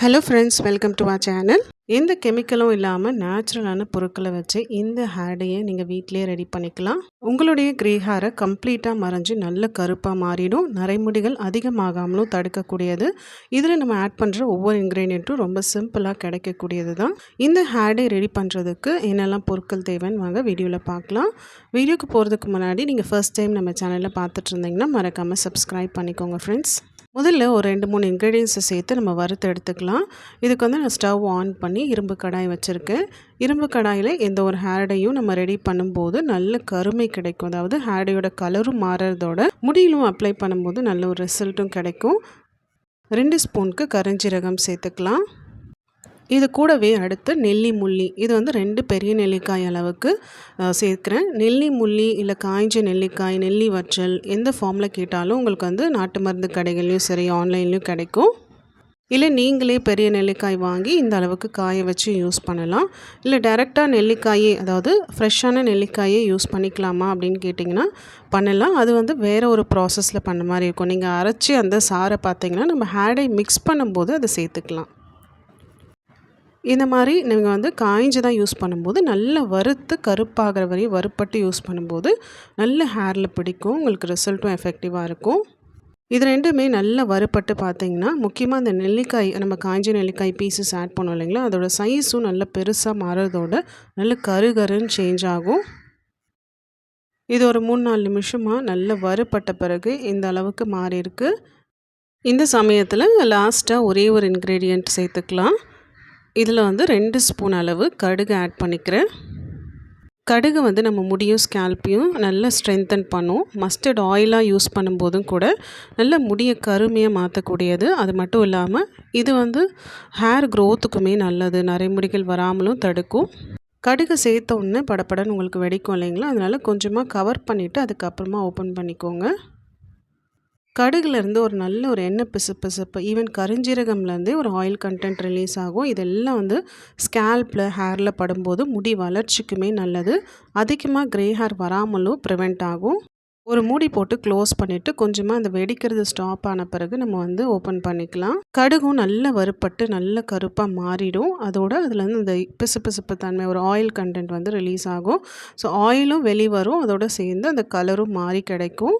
Hello friends welcome to my channel எந்த கெமிக்கலும் இல்லாமல் நேச்சுரலான பொருட்களை வச்சு இந்த ஹேர்டையை நீங்கள் வீட்டிலேயே ரெடி பண்ணிக்கலாம். உங்களுடைய க்ரே ஹேரை கம்ப்ளீட்டாக மறைஞ்சு நல்ல கருப்பாக மாறிடும். நரைமுடிகள் அதிகமாகாமலும் தடுக்கக்கூடியது. இதில் நம்ம ஆட் பண்ணுற ஒவ்வொரு இன்க்ரீடியண்ட்டும் ரொம்ப சிம்பிளாக கிடைக்கக்கூடியது தான். இந்த ஹேர்டை ரெடி பண்ணுறதுக்கு என்னெல்லாம் பொருட்கள் தேவைன்னு வாங்க வீடியோவில் பார்க்கலாம். வீடியோக்கு போகிறதுக்கு முன்னாடி நீங்கள் ஃபர்ஸ்ட் டைம் நம்ம சேனலில் பார்த்துட்டு இருந்தீங்கன்னா மறக்காமல் சப்ஸ்கிரைப் பண்ணிக்கோங்க ஃப்ரெண்ட்ஸ் முதல்ல ஒரு ரெண்டு மூணு இன்க்ரீடியன்ஸை சேர்த்து நம்ம வறுத்து எடுத்துக்கலாம். இதுக்கு வந்து நான் ஸ்டவ் ஆன் பண்ணி இரும்பு கடாய் வச்சுருக்கேன். இரும்பு கடாயில் எந்த ஒரு ஹேர்டையும் நம்ம ரெடி பண்ணும்போது நல்ல கருமை கிடைக்கும். அதாவது ஹேர்டையோட கலரும் மாறுறதோட முடியிலும் அப்ளை பண்ணும்போது நல்ல ஒரு ரிசல்ட்டும் கிடைக்கும். ரெண்டு ஸ்பூனுக்கு கரிஞ்சீரகம் சேர்த்துக்கலாம். இது கூடவே அடுத்து நெல்லி முள்ளி. இது வந்து ரெண்டு பெரிய நெல்லிக்காய் அளவுக்கு சேர்க்குறேன். நெல்லி முள்ளி இல்லை காய்ஞ்ச நெல்லிக்காய் நெல்லி வற்றல் எந்த ஃபார்மில் கேட்டாலும் உங்களுக்கு வந்து நாட்டு மருந்து கடைகள்லையும் சரி ஆன்லைன்லேயும் கிடைக்கும். இல்லை நீங்களே பெரிய நெல்லிக்காய் வாங்கி இந்த அளவுக்கு காய வச்சு யூஸ் பண்ணலாம். இல்லை டைரெக்டாக நெல்லிக்காயே அதாவது ஃப்ரெஷ்ஷான நெல்லிக்காயே யூஸ் பண்ணிக்கலாமா அப்படின்னு கேட்டிங்கன்னா பண்ணலாம். அது வந்து வேறு ஒரு ப்ராசஸில் பண்ண மாதிரி இருக்கும். நீங்கள் அரைச்சி அந்த சாரை பார்த்தீங்கன்னா நம்ம ஹேடை மிக்ஸ் பண்ணும்போது அதை சேர்த்துக்கலாம். இந்த மாதிரி நீங்கள் வந்து காய்ஞ்சி தான் யூஸ் பண்ணும்போது நல்லா வறுத்து கருப்பாகிற வரையும் வறுப்பட்டு யூஸ் பண்ணும்போது நல்ல ஹேரில் பிடிக்கும் உங்களுக்கு ரிசல்ட்டும் எஃபெக்டிவாக இருக்கும். இது ரெண்டுமே நல்லா வறுப்பட்டு பார்த்தீங்கன்னா முக்கியமாக அந்த நெல்லிக்காய் நம்ம காய்ஞ்ச நெல்லிக்காய் பீசஸ் ஆட் பண்ணோம் இல்லைங்களா? அதோடய சைஸும் நல்ல பெருசாக மாறுறதோட நல்ல கரு கருன்னு சேஞ்ச் ஆகும். இது ஒரு மூணு நாலு நிமிஷமாக நல்லா வறுப்பட்ட பிறகு இந்த அளவுக்கு மாறி இருக்குது இந்த சமயத்தில் லாஸ்ட்டாக ஒரே ஒரு இன்க்ரீடியண்ட் சேர்த்துக்கலாம். இதில் வந்து ரெண்டு ஸ்பூன் அளவு கடுகு ஆட் பண்ணிக்கிறேன். கடுகு வந்து நம்ம முடியும் ஸ்கேல்ப்பையும் நல்லா ஸ்ட்ரென்தன் பண்ணும். மஸ்டர்ட் ஆயிலாக யூஸ் பண்ணும்போதும் கூட நல்ல முடியை கருமையாக மாற்றக்கூடியது அது மட்டும் இல்லாமல் இது வந்து ஹேர் க்ரோத்துக்குமே நல்லது. நரைமுடிகள் வராமலும் தடுக்கும். கடுகு சேர்த்த உடனே படப்படன்னு உங்களுக்கு வெடிக்கும் இல்லைங்களா? அதனால் கொஞ்சமாக கவர் பண்ணிவிட்டு அதுக்கப்புறமா ஓப்பன் பண்ணிக்கோங்க. கடுகுலேருந்து ஒரு நல்ல ஒரு எண்ணெய் பிசு பிசுப்பு ஈவன் கரிஞ்சீரகம்லேருந்தே ஒரு ஆயில் கண்டென்ட் ரிலீஸ் ஆகும். இதெல்லாம் வந்து ஸ்கேல்பில் ஹேரில் படும்போது முடி வளர்ச்சிக்குமே நல்லது. அதிகமாக க்ரே ஹேர் வராமலும் ப்ரிவெண்ட் ஆகும். ஒரு மூடி போட்டு க்ளோஸ் பண்ணிவிட்டு கொஞ்சமாக அந்த வெடிக்கிறது ஸ்டாப் ஆன பிறகு நம்ம வந்து ஓப்பன் பண்ணிக்கலாம். கடுகும் நல்ல வறுப்பட்டு நல்ல கருப்பாக மாறிடும். அதோட அதுலேருந்து இந்த பிசு பிசுப்பு தன்மை ஒரு ஆயில் கண்டென்ட் வந்து ரிலீஸ் ஆகும். ஸோ ஆயிலும் வெளிவரும். அதோட சேர்ந்து அந்த கலரும் மாறி கிடைக்கும்.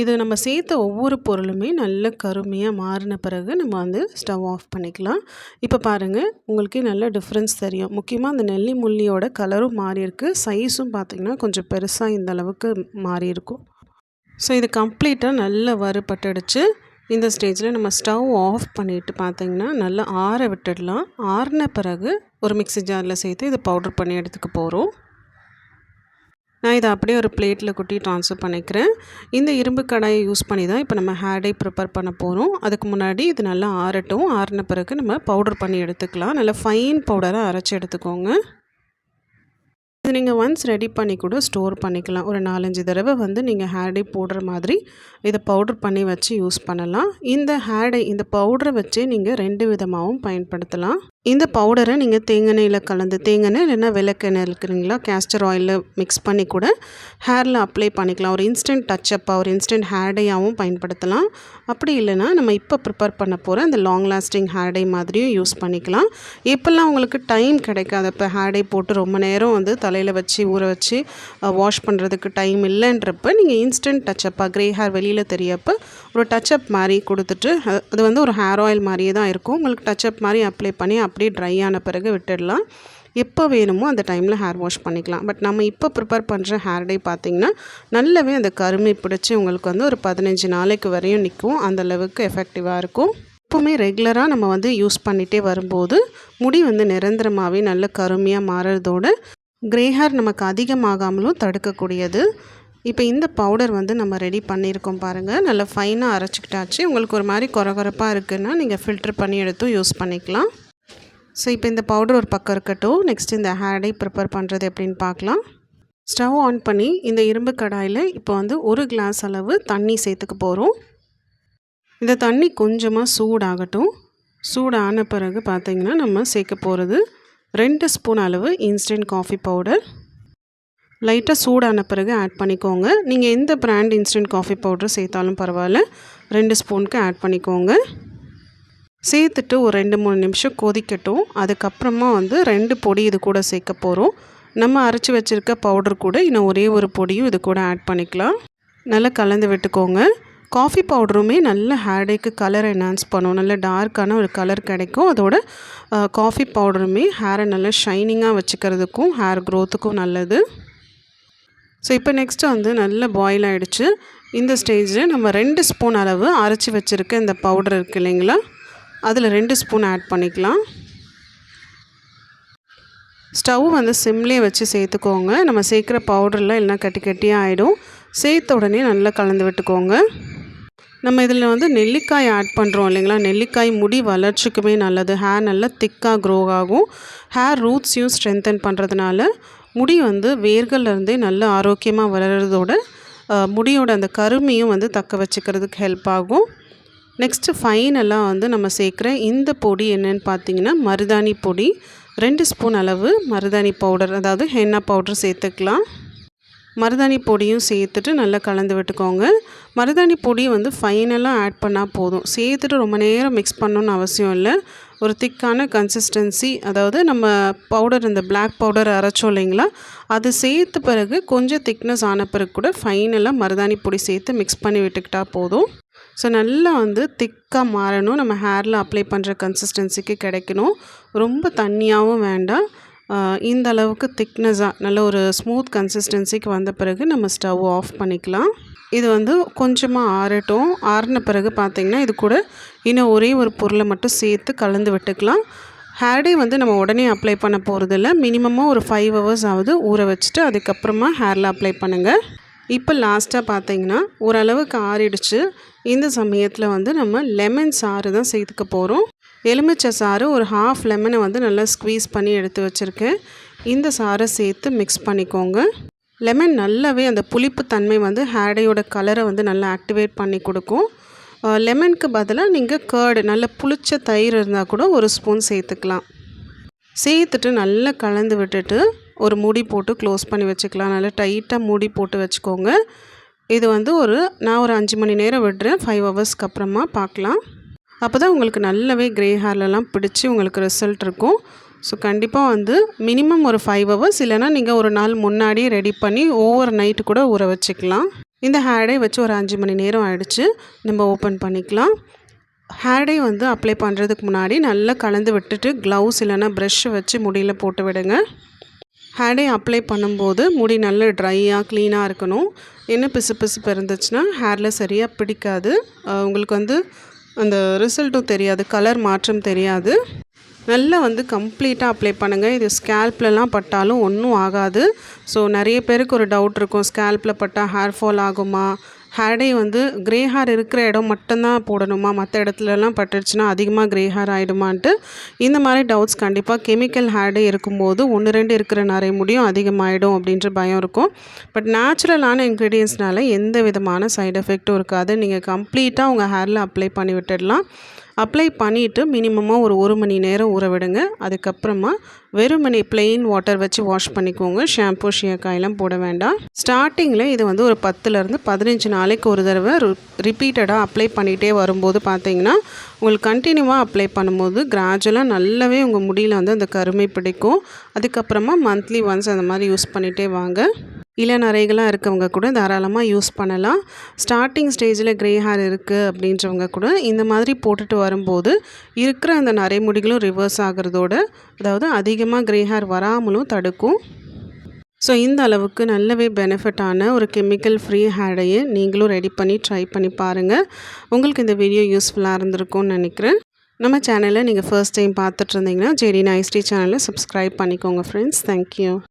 இது நம்ம சேர்த்த ஒவ்வொரு பொருளுமே நல்ல கருமையாக மாறின பிறகு நம்ம வந்து ஸ்டவ் ஆஃப் பண்ணிக்கலாம். இப்போ பாருங்கள் உங்களுக்கே நல்ல டிஃப்ரென்ஸ் தெரியும். முக்கியமாக அந்த நெல்லி முள்ளியோட கலரும் மாறியிருக்கு சைஸும் பார்த்திங்கன்னா கொஞ்சம் பெருசாக இந்த அளவுக்கு மாறியிருக்கும் ஸோ இது கம்ப்ளீட்டாக நல்லா வறுபட்டடிச்சு. இந்த ஸ்டேஜில் நம்ம ஸ்டவ் ஆஃப் பண்ணிவிட்டு பார்த்திங்கன்னா நல்லா ஆற விட்டுடலாம். ஆறின பிறகு ஒரு மிக்சி ஜாரில் சேர்த்து இதை பவுடர் பண்ணி எடுத்துக்க போகிறோம் நான் இதை அப்படியே ஒரு பிளேட்டில் கொட்டி ட்ரான்ஸ்ஃபர் பண்ணிக்கிறேன். இந்த இரும்பு கடாயை யூஸ் பண்ணி தான் இப்போ நம்ம ஹேடை ப்ரிப்பேர் பண்ண போகிறோம் அதுக்கு முன்னாடி இது நல்லா ஆறட்டும். ஆறின பிறகு நம்ம பவுடர் பண்ணி எடுத்துக்கலாம். நல்லா ஃபைன் பவுடராக அரைச்சி எடுத்துக்கோங்க. இது நீங்கள் ஒன்ஸ் ரெடி பண்ணி கூட ஸ்டோர் பண்ணிக்கலாம். ஒரு நாலஞ்சு தடவை வந்து நீங்கள் ஹேர்டே போடுற மாதிரி இதை பவுட்ரு பண்ணி வச்சு யூஸ் பண்ணலாம். இந்த ஹேர்டை இந்த பவுடரை வச்சே நீங்கள் ரெண்டு விதமாகவும் பயன்படுத்தலாம். இந்த பவுடரை நீங்கள் தேங்காய் கலந்து தேங்காய் இல்லைன்னா விளக்கெண்ணெய் இருக்கிறீங்களா? கேஸ்டர் ஆயிலில் மிக்ஸ் பண்ணி கூட ஹேரில் அப்ளை பண்ணிக்கலாம். ஒரு இன்ஸ்டன்ட் டச்சப்பாக ஒரு இன்ஸ்டன்ட் ஹேர்டேயாகவும் பயன்படுத்தலாம். அப்படி இல்லைன்னா நம்ம இப்போ ப்ரிப்பேர் பண்ண போகிற அந்த லாங் லாஸ்டிங் ஹேர்டே மாதிரியும் யூஸ் பண்ணிக்கலாம். எப்போல்லாம் உங்களுக்கு டைம் கிடைக்காதப்போ இப்போ போட்டு ரொம்ப நேரம் வந்து தலையில் வச்சு ஊற வச்சு வாஷ் பண்ணுறதுக்கு டைம் இல்லைன்றப்ப நீங்கள் இன்ஸ்டன்ட் டச்சப்பாக க்ரே ஹேர் வெளியில் தெரியப்போ ஒரு டச்சப் மாதிரி கொடுத்துட்டு அது வந்து ஒரு ஹேர் ஆயில் மாதிரியே தான் இருக்கும். உங்களுக்கு டச்சப் மாதிரி அப்ளை பண்ணி அப்படியே ட்ரை ஆன பிறகு விட்டுடலாம். எப்போ வேணுமோ அந்த டைமில் ஹேர் வாஷ் பண்ணிக்கலாம். பட் நம்ம இப்போ ப்ரிப்பேர் பண்ணுற ஹேர் டே பார்த்திங்கன்னா நல்லாவே அந்த கருமை பிடிச்சி உங்களுக்கு வந்து ஒரு பதினஞ்சு நாளைக்கு வரையும் நிற்கும் அந்தளவுக்கு எஃபெக்டிவாக இருக்கும். எப்போவுமே ரெகுலராக நம்ம வந்து யூஸ் பண்ணிகிட்டே வரும்போது முடி வந்து நிரந்தரமாகவே நல்ல கருமையாக மாறுறதோட க்ரே ஹேர் நமக்கு அதிகமாகாமலும் தடுக்கக்கூடியது. இப்போ இந்த பவுடர் வந்து நம்ம ரெடி பண்ணியிருக்கோம் பாருங்கள் நல்லா ஃபைனாக அரைச்சிக்கிட்டாச்சு. உங்களுக்கு ஒரு மாதிரி குறகுறப்பாக இருக்குன்னா நீங்கள் ஃபில்ட்ரு பண்ணி எடுத்தும் யூஸ் பண்ணிக்கலாம். ஸோ இப்போ இந்த பவுடர் ஒரு பக்கம் இருக்கட்டும். நெக்ஸ்ட் இந்த ஹேடை ப்ரிப்பேர் பண்ணுறது எப்படின்னு பார்க்கலாம். ஸ்டவ் ஆன் பண்ணி இந்த இரும்பு கடாயில் இப்போ வந்து ஒரு கிளாஸ் அளவு தண்ணி சேர்த்துக்க போகிறோம் இந்த தண்ணி கொஞ்சமாக சூடாகட்டும். சூடான பிறகு பார்த்திங்கன்னா நம்ம சேர்க்க போகிறது ரெண்டு ஸ்பூன் அளவு இன்ஸ்டன்ட் காஃபி பவுடர் லைட்டாக சூடான பிறகு ஆட் பண்ணிக்கோங்க. நீங்கள் எந்த பிராண்ட் இன்ஸ்டன்ட் காஃபி பவுடர் சேர்த்தாலும் பரவாயில்ல. ரெண்டு ஸ்பூனுக்கு ஆட் பண்ணிக்கோங்க. சேர்த்துட்டு ஒரு ரெண்டு மூணு நிமிஷம் கொதிக்கட்டும். அதுக்கப்புறமா வந்து ரெண்டு பொடி இது கூட சேர்க்க போகிறோம் நம்ம அரைச்சி வச்சுருக்க பவுடர் கூட இன்னும் ஒரே ஒரு பொடியும் இது கூட ஆட் பண்ணிக்கலாம். நல்லா கலந்து விட்டுக்கோங்க. காஃபி பவுடருமே நல்ல ஹேர்டேக்கு கலர் என்ஹான்ஸ் பண்ணும். நல்ல டார்க்கான ஒரு கலர் கிடைக்கும். அதோட காஃபி பவுடருமே ஹேரை நல்லா ஷைனிங்காக வச்சுக்கிறதுக்கும் ஹேர் க்ரோத்துக்கும் நல்லது. ஸோ இப்போ நெக்ஸ்ட்டு வந்து நல்ல பாயில் ஆகிடுச்சு இந்த ஸ்டேஜில் நம்ம ரெண்டு ஸ்பூன் அளவு அரைச்சி வச்சுருக்க இந்த பவுடர் இருக்குது இல்லைங்களா? அதில் ரெண்டு ஸ்பூன் ஆட் பண்ணிக்கலாம். ஸ்டவ் வந்து சிம்லேயே வச்சு சேர்த்துக்கோங்க. நம்ம சேர்க்குற பவுடர்லாம் எல்லாம் கட்டி கட்டியாக ஆகிடும் சேர்த்த உடனே நல்லா கலந்து விட்டுக்கோங்க. நம்ம இதில் வந்து நெல்லிக்காய் ஆட் பண்ணுறோம் இல்லைங்களா? நெல்லிக்காய் முடி வளர்ச்சிக்குமே நல்லது. ஹேர் நல்லா திக்காக க்ரோ ஆகும். ஹேர் ரூட்ஸையும் ஸ்ட்ரென்தன் பண்ணுறதுனால முடி வந்து வேர்கள்லேருந்தே நல்ல ஆரோக்கியமாக வளர்கிறதோட முடியோட அந்த கருமையும் வந்து தக்க வச்சுக்கிறதுக்கு ஹெல்ப் ஆகும். நெக்ஸ்ட்டு ஃபைனலாக வந்து நம்ம சேர்க்குற இந்த பொடி என்னென்னு பார்த்தீங்கன்னா மருதாணி பொடி. ரெண்டு ஸ்பூன் அளவு மருதாணி பவுடர் அதாவது ஹென்னா பவுடர் சேர்த்துக்கலாம். மருதாணி பொடியும் சேர்த்துட்டு நல்லா கலந்து விட்டுக்கோங்க. மருதாணி பொடி வந்து ஃபைனலாக ஆட் பண்ணால் போதும். சேர்த்துட்டு ரொம்ப நேரம் மிக்ஸ் பண்ணணுன்னு அவசியம் இல்லை. ஒரு திக்கான கன்சிஸ்டன்சி அதாவது நம்ம பவுடர் இந்த பிளாக் பவுடர் அரைச்சோம் இல்லைங்களா? அது சேர்த்த பிறகு கொஞ்சம் திக்னஸ் ஆன பிறகு கூட ஃபைனலாக மருதாணி பொடி சேர்த்து மிக்ஸ் பண்ணி விட்டுக்கிட்டால் போதும். ஸோ நல்லா வந்து திக்காக மாறணும். நம்ம ஹேரில் அப்ளை பண்ணுற கன்சிஸ்டன்சிக்கு கிடைக்கணும். ரொம்ப தண்ணியாகவும் வேண்டாம். இந்த அளவுக்கு திக்னஸாக நல்ல ஒரு ஸ்மூத் கன்சிஸ்டன்சிக்கு வந்த பிறகு நம்ம ஸ்டவ் ஆஃப் பண்ணிக்கலாம். இது வந்து கொஞ்சமாக ஆறட்டும். ஆறின பிறகு பார்த்திங்கன்னா இது கூட இன்னும் ஒரே ஒரு பொருளை மட்டும் சேர்த்து கலந்து விட்டுக்கலாம். ஹேர்டே வந்து நம்ம உடனே அப்ளை பண்ண போகிறதில்ல மினிமமாக ஒரு ஃபைவ் ஹவர்ஸ் ஆகுது ஊற வச்சுட்டு அதுக்கப்புறமா ஹேரில் அப்ளை பண்ணுங்கள் இப்போ லாஸ்ட்டாக பார்த்தீங்கன்னா ஓரளவுக்கு ஆறிடுச்சு. இந்த சமயத்தில் வந்து நம்ம லெமன் சாறு தான் சேர்த்துக்க போகிறோம் எலுமிச்சை சாறு ஒரு ஹாஃப் லெமனை வந்து நல்லா ஸ்க்வீஸ் பண்ணி எடுத்து வச்சுருக்கேன். இந்த சாறை சேர்த்து மிக்ஸ் பண்ணிக்கோங்க. லெமன் நல்லாவே அந்த புளிப்பு தன்மை வந்து ஹேடையோட கலரை வந்து நல்லா ஆக்டிவேட் பண்ணி கொடுக்கும். லெமனுக்கு பதிலாக நீங்கள் கேர்டு நல்ல புளிச்ச தயிர் இருந்தால் கூட ஒரு ஸ்பூன் சேர்த்துக்கலாம். சேர்த்துட்டு நல்லா கலந்து விட்டுட்டு ஒரு மூடி போட்டு க்ளோஸ் பண்ணி வச்சுக்கலாம். நல்லா டைட்டாக மூடி போட்டு வச்சுக்கோங்க. இது வந்து ஒரு நான் ஒரு அஞ்சு மணி நேரம் விடுறேன். ஃபைவ் ஹவர்ஸ்க்கு அப்புறமா பார்க்கலாம். அப்போ தான் உங்களுக்கு நல்லாவே க்ரே ஹேர்லலாம் பிடிச்சி உங்களுக்கு ரிசல்ட் இருக்கும். ஸோ கண்டிப்பாக வந்து மினிமம் ஒரு ஃபைவ் ஹவர்ஸ் இல்லைனா நீங்கள் ஒரு நாள் முன்னாடியே ரெடி பண்ணி ஓவர் நைட்டு கூட ஊற வச்சுக்கலாம். இந்த ஹேர்டே வச்சு ஒரு அஞ்சு மணி நேரம் ஆகிடுச்சு நம்ம ஓப்பன் பண்ணிக்கலாம். ஹேர்டே வந்து அப்ளை பண்ணுறதுக்கு முன்னாடி நல்லா கலந்து விட்டுட்டு க்ளவுஸ் இல்லைனா ப்ரெஷ்ஷை வச்சு முடியில் போட்டு விடுங்க. ஹேர்டே அப்ளை பண்ணும்போது முடி நல்ல ட்ரையாக க்ளீனாக இருக்கணும். என்ன பிசு பிசுப்பு இருந்துச்சுன்னா ஹேரில் சரியாக பிடிக்காது. உங்களுக்கு வந்து அந்த ரிசல்ட்டும் தெரியாது கலர் மாற்றம் தெரியாது. நல்லா வந்து கம்ப்ளீட்டாக அப்ளை பண்ணுங்கள் இது ஸ்கேல்ப்லலாம் பட்டாலும் ஒன்றும் ஆகாது. ஸோ நிறைய பேருக்கு ஒரு டவுட் இருக்கும். ஸ்கேல்ப்பில் பட்டால் ஹேர் ஃபால் ஆகுமா? ஹேர்டே வந்து க்ரே ஹேர் இருக்கிற இடம் மட்டும்தான் போடணுமா? மற்ற இடத்துலலாம் பட்டுருச்சுன்னா அதிகமாக க்ரே ஹேர் ஆகிடுமான்ட்டு இந்த மாதிரி டவுட்ஸ் கண்டிப்பாக கெமிக்கல் ஹேர்டே இருக்கும்போது ஒன்று ரெண்டு இருக்கிற நிறைய முடியும் அதிகமாகிடும் அப்படின்ற பயம் இருக்கும். பட் நேச்சுரலான இன்க்ரீடியன்ஸ்னால எந்த விதமான சைடு எஃபெக்ட்டும் இருக்காது. நீங்கள் கம்ப்ளீட்டாக உங்கள் ஹேரில் அப்ளை பண்ணி விட்டுடலாம். அப்ளை பண்ணிவிட்டு மினிமமாக ஒரு ஒரு மணி நேரம் ஊற விடுங்க. அதுக்கப்புறமா வெறுமணி பிளெயின் வாட்டர் வச்சு வாஷ் பண்ணிக்கோங்க. ஷாம்பு ஷியக்காயெல்லாம் போட வேண்டாம். ஸ்டார்டிங்கில் இது வந்து ஒரு பத்துலேருந்து பதினஞ்சு நாளைக்கு ஒரு தடவை ரிப்பீட்டடாக அப்ளை பண்ணிகிட்டே வரும்போது பார்த்தீங்கன்னா உங்களுக்கு கண்டினியூவாக அப்ளை பண்ணும்போது கிராஜுவலாக நல்லாவே உங்கள் முடியில் வந்து அந்த கருமை பிடிக்கும். அதுக்கப்புறமா மந்த்லி ஒன்ஸ் அந்த மாதிரி யூஸ் பண்ணிகிட்டே வாங்க. இளநரைகளாக இருக்கவங்க கூட தாராளமாக யூஸ் பண்ணலாம். ஸ்டார்டிங் ஸ்டேஜில் க்ரே ஹேர் இருக்குது அப்படின்றவங்க கூட இந்த மாதிரி போட்டுட்டு வரும்போது இருக்கிற அந்த நரைமுடிகளும் ரிவர்ஸ் ஆகிறதோட அதாவது அதிகமாக க்ரே ஹேர் வராமலும் தடுக்கும். ஸோ இந்த அளவுக்கு நல்லாவே பெனிஃபிட்டான ஒரு கெமிக்கல் ஃப்ரீ ஹேடையை நீங்களும் ரெடி பண்ணி ட்ரை பண்ணி பாருங்கள் உங்களுக்கு இந்த வீடியோ யூஸ்ஃபுல்லாக இருந்திருக்கும்னு நினைக்கிறேன். நம்ம சேனலை நீங்கள் ஃபர்ஸ்ட் டைம் பார்த்துட்டு இருந்தீங்கன்னா ஜேடி நைஸ்டி சேனலை சப்ஸ்கிரைப் பண்ணிக்கோங்க ஃப்ரெண்ட்ஸ் தேங்க்யூ